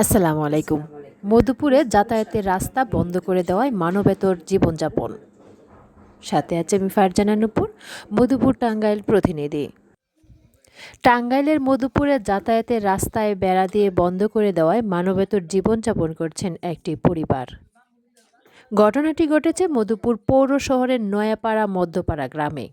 আসসালামু আলাইকুম। মধুপুরে যাতায়াতের রাস্তা বন্ধ করে দেওয়ায় মানবেতর জীবনযাপন। সাথে আছে আমি ফারজানা নুপুর, মধুপুর টাঙ্গাইল প্রতিনিধি। টাঙ্গাইলের মধুপুরে যাতায়াতের রাস্তায় বেড়া দিয়ে বন্ধ করে দেওয়ায় মানবেতর জীবনযাপন করছেন একটি পরিবার। ঘটনাটি ঘটেছে মধুপুর পৌর শহরের নয়াপাড়া মধ্যপাড়া গ্রামে।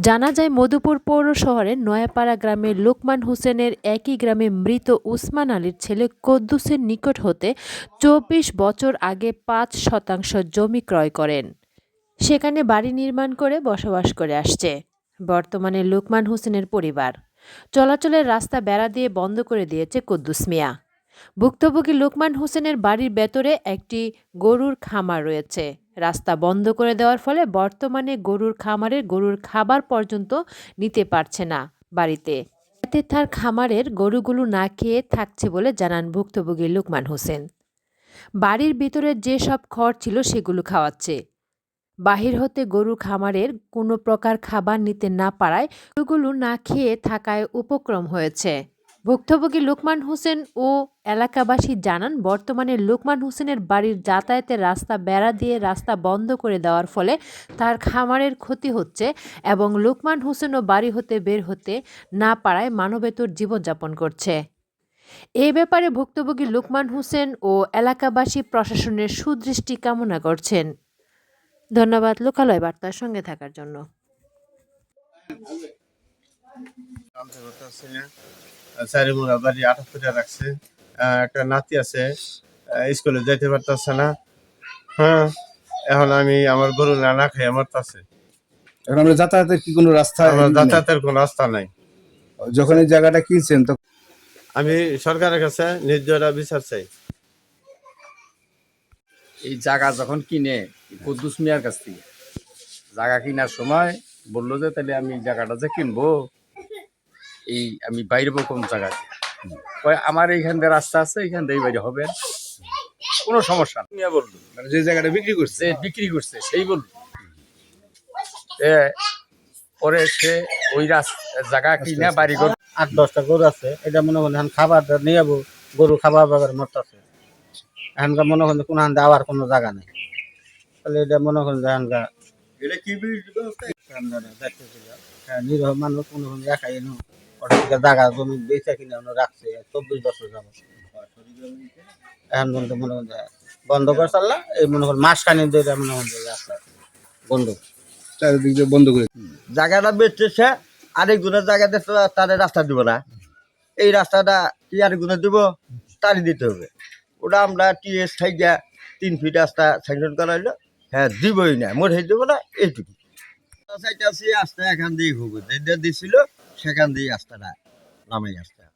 জানা যায় মধুপুর পৌর শহরের নয়াপাড়া গ্রামের লোকমান হোসেনের একই গ্রামে মৃত উসমান আলীর ছেলে কদ্দুসের নিকট হতে চব্বিশ বছর আগে পাঁচ শতাংশ জমি ক্রয় করেন। সেখানে বাড়ি নির্মাণ করে বসবাস করে আসছে। বর্তমানে লোকমান হোসেনের পরিবার। চলাচলের রাস্তা বেড়া দিয়ে বন্ধ করে দিয়েছে কদ্দুস মিয়া। ভুক্তভোগী লোকমান হোসেনের বাড়ির ভেতরে একটি গরুর খামার রয়েছে। রাস্তা বন্ধ করে দেওয়ার ফলে বর্তমানে গরুর খামারের গরুর খাবার পর্যন্ত নিতে পারছে না বাড়িতে। এতে তার খামারের গরুগুলো না খেয়ে থাকছে বলে জানান ভুক্তভোগী লোকমান হোসেন। বাড়ির ভিতরে যে সব খড় ছিল সেগুলো খাওয়াচ্ছে। বাহির হতে গরু খামারের কোনো প্রকার খাবার নিতে না পারায় গরুগুলো না খেয়ে থাকায় উপক্রম হয়েছে। ভুক্তভোগী লোকমান হোসেন ও এলাকাবাসী জানান, বর্তমানে লোকমান হোসেনের বাড়ির যাতায়াতের রাস্তা বেড়া দিয়ে রাস্তা বন্ধ করে দেওয়ার ফলে তার খামারের ক্ষতি হচ্ছে এবং লোকমান হোসেনও বাড়ি হতে বের হতে না পারায় মানবেতর জীবনযাপন করছে। এ ব্যাপারে ভুক্তভোগী লোকমান হোসেন ও এলাকাবাসী প্রশাসনের সুদৃষ্টি কামনা করছেন। ধন্যবাদ লোকালয় বার্তার সঙ্গে থাকার জন্য। চারি মোড়া বাড়ি আটক করে রাখছে আহ, একটা নাতি আছে স্কুলে যাইতে পারতেছে না। হ্যাঁ এখন আমি আমার গরু না না খাই আমার কাছে এখন আমরা যাতায়াতের কি কোনো রাস্তা যাতায়াতের কোনো রাস্তা নাই। যখন এই জায়গাটা কিনছেন তখন আমি সরকারের কাছে নির্জরা বিচার চাই। এই জায়গা যখন কিনে কুদ্দুস মিয়ার কাছ থেকে জায়গা কেনার সময় বলল যে তাহলে আমি জায়গাটা যে কিনবো? এই আমি বাইরে কোন জায়গায় কয় আমার এইখানকার রাস্তা আছে এইখান থেকে বাইরে হবে। কোনো সমস্যা না মিয়া বলল মানে যে জায়গাটা বিক্রি করছে। বিক্রি করছে সেই বলল। এ, পরে সে ওই রাস্তা জায়গা কিনা বাড়ি ঘর আট দশটা গরু আছে। এটা মনে করেন এখন খাবার নিয়ে যাব গরু খাবার বাবার মরতেছে এখানকার মনে করেন কোনো হান আবার কোনো জায়গা নেই। তাহলে এটা মনে করেন যে এখানকার হ্যাঁ, নিরহ মানুষ মনে করেন দেখাই এনো ওটা থেকে জায়গা জমি বেচা কিনে এনে রাখছে চব্বিশ বছর যাব এখন পর্যন্ত মনে করেন যে বন্ধ করে চাল্লা এই মনে করেন মাস খানি ধরে মনে করেন যে রাস্তা বন্ধ। চারিদিক দিয়ে বন্ধ করে জায়গাটা বেচতেছে আরেকজনের জায়গাতে তাদের রাস্তা দিব না। এই রাস্তাটা কি আর আরেকজনের দিব? তারই দিতে হবে। ওটা আমরা টিএস থাইকা তিন ফিট রাস্তা স্যাংশন করাইলো হ্যাঁ দিবই না মোট হয়ে দেবো না এইটুকু। চাইতেছি রাস্তা এখান দিয়ে ঘুরবো যেটা দিছিল সেখান দিয়ে রাস্তাটা নামে আসতে